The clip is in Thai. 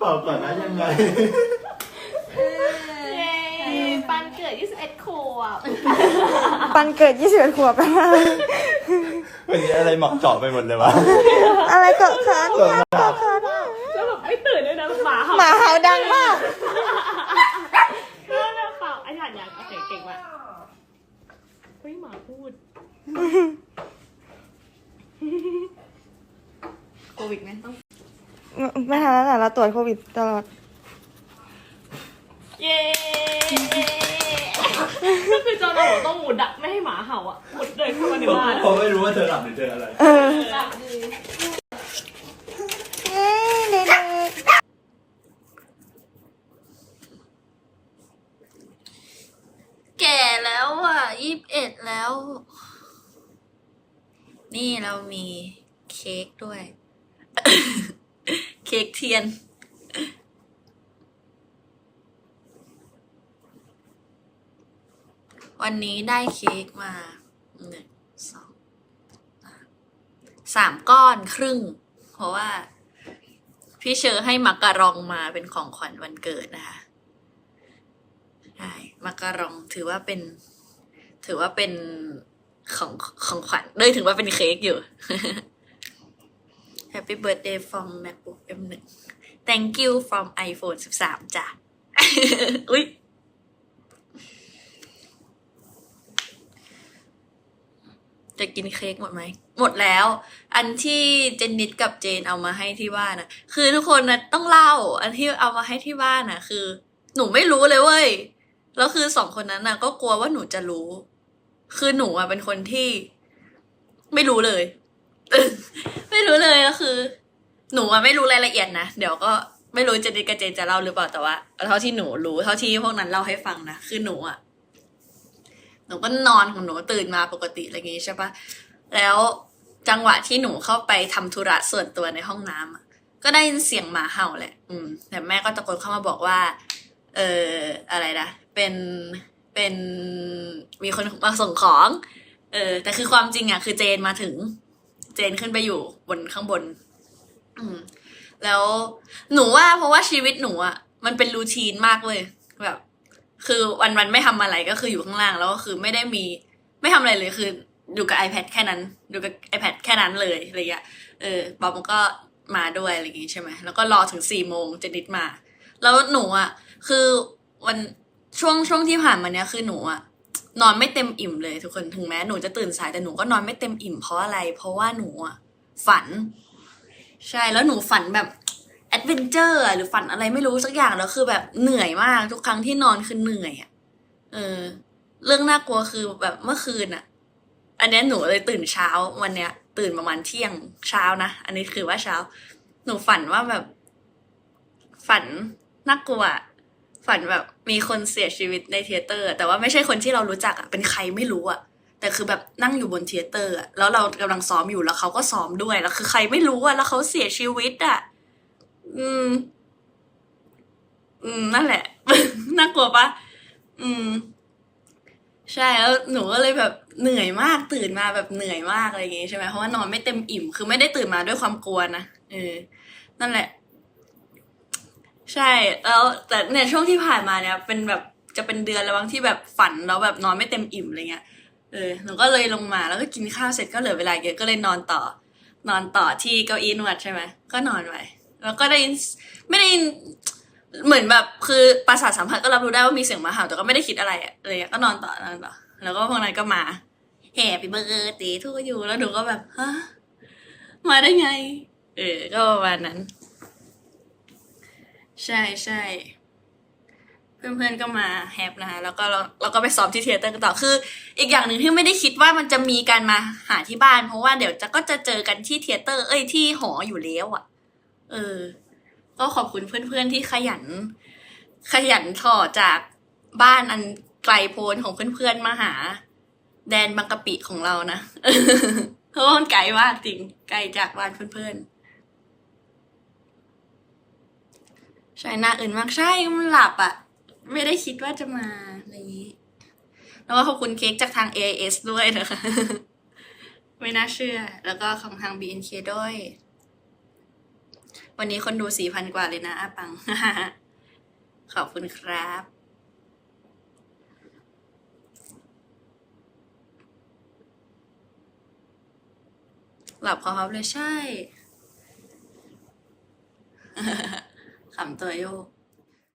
เปล่าก่อนนะยังไง เย้ปันเกิด 21 ขวบปันเกิด 21 ขวบแล้ววันนี้อะไรหมอกเจาะไปหมดเลยวะ อะไรเกิดคะเกิดมาแล้วแบบไม่ตื่นด้วยนะหมาเห่าหมาเห่าดังมากแล้วแบบเปล่าไอ้ถ่านยังโอเคเก่งมากเฮ้ยหมาพูดโควิดไหมต้อง ไม่ทันแล้วแหละเราตรวจโควิดตลอด เย้ก็คือจอเราต้องหมุดอะไม่ให้หมาเห่าอะหมุดเลยเข้ามาในผมบ้านผมไม่รู้ว่าเธอหลับหรือเธออะไร เอออะเย้เด็กแก่แล้วอะยี่สิบเอ็ดแล้ว นี่เรามีเค้กด้วย เค้กเทียน วันนี้ได้เค้กมาหนึ่งสองสามก้อนครึ่ง เพราะว่า พี่เชอร์ให้มักกะรองมาเป็นของขวัญวันเกิดนะคะใช่มักกะรองถือว่าเป็น ถือว่าเป็นของของขวัญเลยถือว่าเป็นเค้กอยู่ Happy birthday from MacBook M1 Thank you from iPhone 13 จ้ะ อุ๊ยจะกินเค้กหมดไหม หมดแล้ว อันที่เจนนิดกับเจนเอามาให้ที่บ้านนะคือทุกคนนะต้องเล่า อันที่เอามาให้ที่บ้านนะคือ หนูไม่รู้เลยเว้ย แล้วคือสองคนนั้นน่ะก็กลัวว่าหนูจะรู้ คือหนูอะเป็นคนที่ ไม่รู้เลย ไม่รู้เลยก็คือ หนูอะไม่รู้รายละเอียดนะ เดี๋ยวก็ไม่รู้เจนนิกับเจนจะเล่าหรือเปล่าแต่ว่าเท่าที่หนูรู้เท่าที่พวกนั้นเล่าให้ฟังนะคือหนูอะหนูก็นอนของหนูตื่นมาปกติอะไรอย่างงี้ใช่ปะแล้วจังหวะที่หนูเข้าไปทำธุระส่วนตัวในห้องน้ำอะก็ได้ยินเสียงหมาเห่าแหละ อืม แต่แม่ก็ตะโกนเข้ามาบอกว่า เอออะไรนะเป็นเป็นมีคนมาส่งของ เออ แต่คือความจริงอะคือเจนมาถึง เจนขึ้นไปอยู่บนข้างบน อืม แล้วหนูว่าเพราะว่าชีวิตหนูอะมันเป็นรูทีนมากเลย แบบ คือวันวันไม่ทำอะไรก็คืออยู่ข้างล่างแล้วก็คือไม่ได้มี ไม่ทำอะไรเลยคืออยู่กับ iPad แค่นั้นอยู่กับ iPad แค่นั้นเลยอะไรเงี้ยเออบอมก็มาด้วยอะไรอย่างงี้ใช่ไหมแล้วก็รอถึงสี่โมงเจนิดมา แล้วหนูอะคือวันช่วงช่วงที่ผ่านมาเนี้ยคือหนูอะ นอนไม่เต็มอิ่มเลยทุกคนถึงแม้หนูจะตื่นสายแต่หนูก็นอนไม่เต็มอิ่มเพราะอะไร เพราะว่าหนูอะฝัน ใช่แล้วหนูฝันแบบแอดเวนเจอร์หรือฝันอะไรไม่รู้สักอย่างแล้วคือแบบเหนื่อยมากทุกครั้งที่นอนคือเหนื่อยอะเออ เรื่องน่ากลัวคือแบบเมื่อคืนอะ อันนี้หนูเลยตื่นเช้าวันเนี้ย ตื่นประมาณเที่ยงเช้านะอันนี้คือว่าเช้า หนูฝันว่าแบบ ฝันน่ากลัวอ ฝันแบบมีคนเสียชีวิตในเทเตอร์ แต่ว่าไม่ใช่คนที่เรารู้จักอะเป็นใครไม่รู้อะแต่คือแบบนั่งอยู่บนเทเตอร์อะแล้วเรากำลังซ้อมอยู่แล้วเขาก็ซ้อมด้วยแล้วคือใครไม่รู้อะแล้วเขาเสียชีวิตอะอืม อืมนั่นแหละน่ากลัวปะอืม ใช่แล้วหนูก็เลยแบบเหนื่อยมากตื่นมาแบบเหนื่อยมากอะไรอย่างงี้ใช่ไหมเพราะว่านอนไม่เต็มอิ่ม คือไม่ได้ตื่นมาด้วยความกลัวนะเออนั่นแหละ ใช่แล้วแต่เนี่ยช่วงที่ผ่านมาเนี่ย เป็นแบบจะเป็นเดือนแล้วบางที่แบบฝันแล้วแบบนอนไม่เต็มอิ่มอะไรเงี้ยเออหนูก็เลยลงมาแล้วก็กินข้าวเสร็จก็เหลือเวลาเยอะก็เลยนอนต่อ นอนต่อที่เก้าอี้นวดใช่ไหมก็นอนไปแล้วก็ได้ยินไม่ได้ยินเหมือนแบบคือประสาทสัมผัสก็รับรู้ได้ว่ามีเสียงหมาเห่าแต่ก็ไม่ได้คิดอะไรอะไรเงี้ยก็นอนต่อนอนต่อ แล้วก็พวกนั้นก็มาแฮปปี้เบิร์ดเดย์ทูยูแล้วหนูก็แบบฮะมาได้ไง เออก็ประมาณนั้น ใช่ใช่เพื่อนๆก็มาแฮปนะคะแล้วก็เราเราก็ไปซ้อมที่เทเตอร์กันต่อคือ อีกอย่างหนึ่งที่ไม่ได้คิดว่ามันจะมีการมาหาที่บ้าน เพราะว่าเดี๋ยวจะก็จะเจอกันที่เทเตอร์เอ้ยที่หออยู่แล้วอะ่ะ เออ ก็ขอบคุณเพื่อนๆที่ขยัน ขยันถอจากบ้านอันไกลโพ้นของเพื่อนๆมาหา แดนบางกะปิของเรานะเพราะมันไกลมากจริงไกลจากบ้านเพื่อนๆ ใช่หน้าอื่นมากใช่มันหลับอะ่ะ ไม่ได้คิดว่าจะมาอะไรนี้ แล้วก็ขอบคุณเค้กจากทาง AIS ด้วยนะคะ ไม่น่าเชื่อ แล้วก็ของทาง BNK ด้วย วันนี้คนดูสี่พันกว่าเลยนะอาปัง ขอบคุณครับหลับคอพับเลยใช่ んだよ。